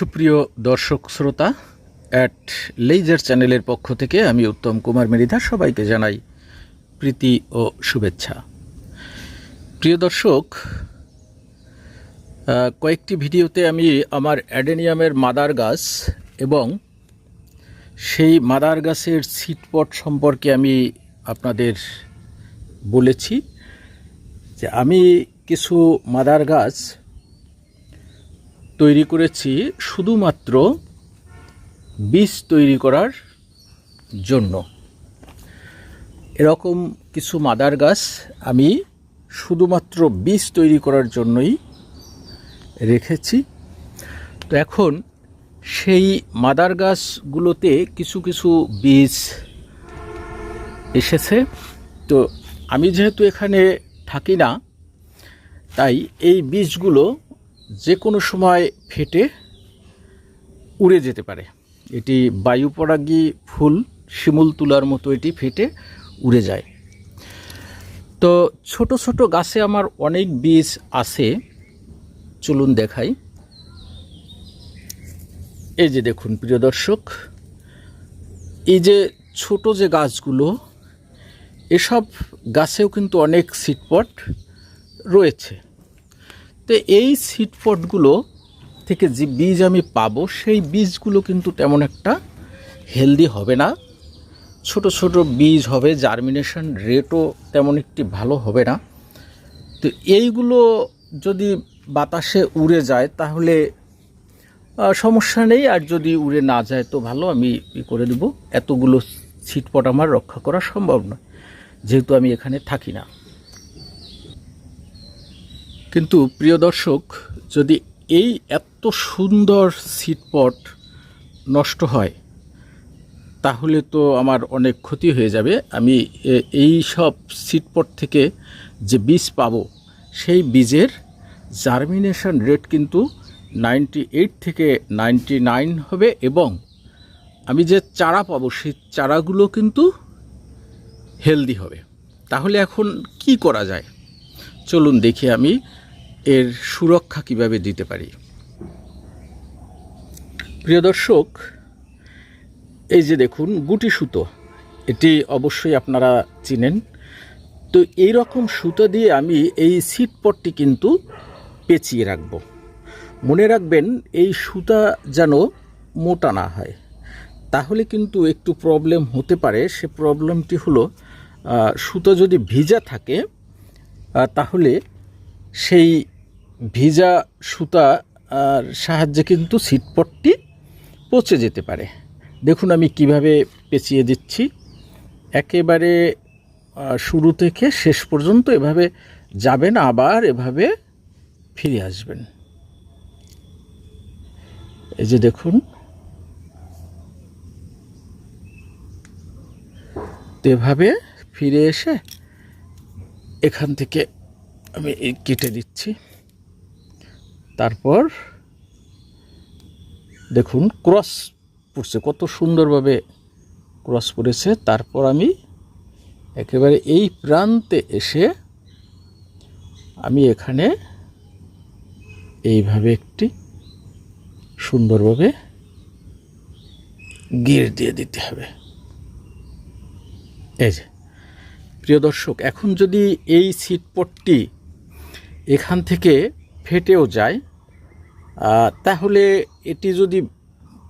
সুপ্রিয় দর্শক শ্রোতা অ্যাট লেজার চ্যানেলের পক্ষ থেকে আমি উত্তম কুমার মেরিধা সবাইকে জানাই প্রীতি ও শুভেচ্ছা। প্রিয় দর্শক কয়েকটি ভিডিওতে আমি আমার অ্যাডেনিয়ামের মাদার গাছ এবং সেই মাদার গাছের সিটপট সম্পর্কে আমি আপনাদের বলেছি যে আমি কিছু মাদার গাছ তৈরি করেছি শুধুমাত্র বীজ তৈরি করার জন্য। এরকম কিছু মাদার গাছ আমি শুধুমাত্র বীজ তৈরি করার জন্যই রেখেছি। তো এখন সেই মাদার গাছগুলোতে কিছু কিছু বীজ এসেছে। তো আমি যেহেতু এখানে থাকি না, তাই এই বীজগুলো যে কোনো সময় ফেটে উড়ে যেতে পারে। এটি বায়ুপরাগী ফুল, শিমুল তুলার মতো এটি ফেটে উড়ে যায়। তো ছোট ছোট গাছে আমার অনেক বীজ আছে, চলুন দেখাই। এই যে দেখুন, প্রিয় দর্শক, এই যে ছোট যে গাছগুলো, এসব গাছেও কিন্তু অনেক সিটপট রয়েছে। তো এই সিটপটগুলো থেকে যে বীজ আমি পাবো, সেই বীজগুলো কিন্তু তেমন একটা হেলদি হবে না। ছোট ছোট বীজ হবে জার্মিনেশন রেটও তেমন একটি ভালো হবে না। তো এইগুলো যদি বাতাসে উড়ে যায়, তাহলে সমস্যা নেই। আর যদি উড়ে না যায়, তো ভালো, আমি করে দেবো। এতগুলো ছিটপট আমার রক্ষা করা সম্ভব নয়, যেহেতু আমি এখানে থাকি না। কিন্তু প্রিয় দর্শক, যদি এই এত সুন্দর সিটপট নষ্ট হয়, তাহলে তো আমার অনেক ক্ষতি হয়ে যাবে। আমি এই সব সিটপট থেকে যে বীজ পাবো, সেই বীজের জার্মিনেশন রেট কিন্তু নাইনটি এইট থেকে নাইনটি নাইন হবে এবং আমি যে চারা পাবো, সেই চারাগুলো কিন্তু হেলদি হবে। তাহলে এখন কি করা যায়? চলুন দেখি আমি এর সুরক্ষা কীভাবে দিতে পারি? প্রিয় দর্শক, এই যে দেখুন, গুটি সুতো, এটি অবশ্যই আপনারা চিনেন। তো এই রকম সুতো দিয়ে আমি এই সিটপটটি কিন্তু পেঁচিয়ে রাখব। মনে রাখবেন, এই সুতা যেন মোটা না হয়। তাহলে কিন্তু একটু প্রবলেম হতে পারে। সে প্রবলেমটি হলো সুতো যদি ভিজা থাকে তাহলে সেই ভিজা সুতা আর সাহায্যে কিন্তু সিটপটটি পচে যেতে পারে। দেখুন আমি কীভাবে পেঁচিয়ে দিচ্ছি। একেবারে শুরু থেকে শেষ পর্যন্ত এভাবে যাবেন, আবার এভাবে ফিরে আসবেন। এই যে দেখুন। তো এভাবে ফিরে এসে এখান থেকে আমি এই কেটে দিচ্ছি। তারপর দেখুন, ক্রস পড়ছে, কত সুন্দরভাবে ক্রস পড়েছে। তারপর আমি একেবারে এই প্রান্তে এসে আমি এখানে এইভাবে একটি সুন্দরভাবে গির দিয়ে দিতে হবে। এই যে, প্রিয় দর্শক, এখন যদি এই সিটপটটি এখান থেকে ফেটেও যায়। তাহলে এটি যদি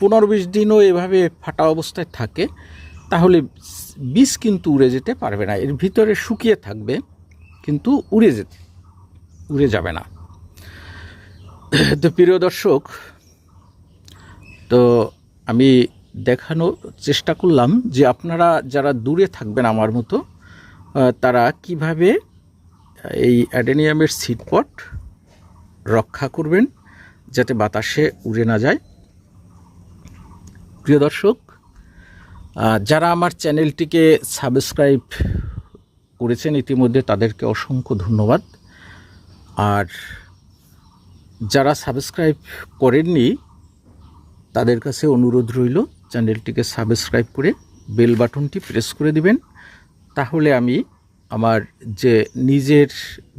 পনেরো বিশ দিনও এভাবে ফাটা অবস্থায় থাকে, তাহলে বীজ কিন্তু উড়ে যেতে পারবে না। এর ভিতরে শুকিয়ে থাকবে, কিন্তু উড়ে যেতে, উড়ে যাবে না। তো প্রিয় দর্শক, তো আমি দেখানোর চেষ্টা করলাম যে আপনারা যারা দূরে থাকবেন আমার মতো তারা কীভাবে এই অ্যাডেনিয়ামের সিটপট রক্ষা করবেন যাতে বাতাসে উড়ে না যায়। প্রিয় দর্শক যারা আমার চ্যানেলটিকে সাবস্ক্রাইব করেছেন, ইতিমধ্যে তাদেরকে অসংখ্য ধন্যবাদ। আর যারা সাবস্ক্রাইব করেননি, তাদের কাছে অনুরোধ রইল, চ্যানেলটিকে সাবস্ক্রাইব করে বেল বাটনটি প্রেস করে দিবেন। তাহলে আমি আমার যে নিজের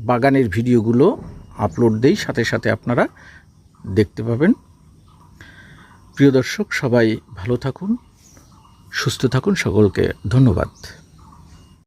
বাগানের ভিডিওগুলো আপলোড দেই, সাথে সাথে আপনারা দেখতে পাবেন। প্রিয় দর্শক, সবাই ভালো থাকুন, সুস্থ থাকুন, সকলকে ধন্যবাদ।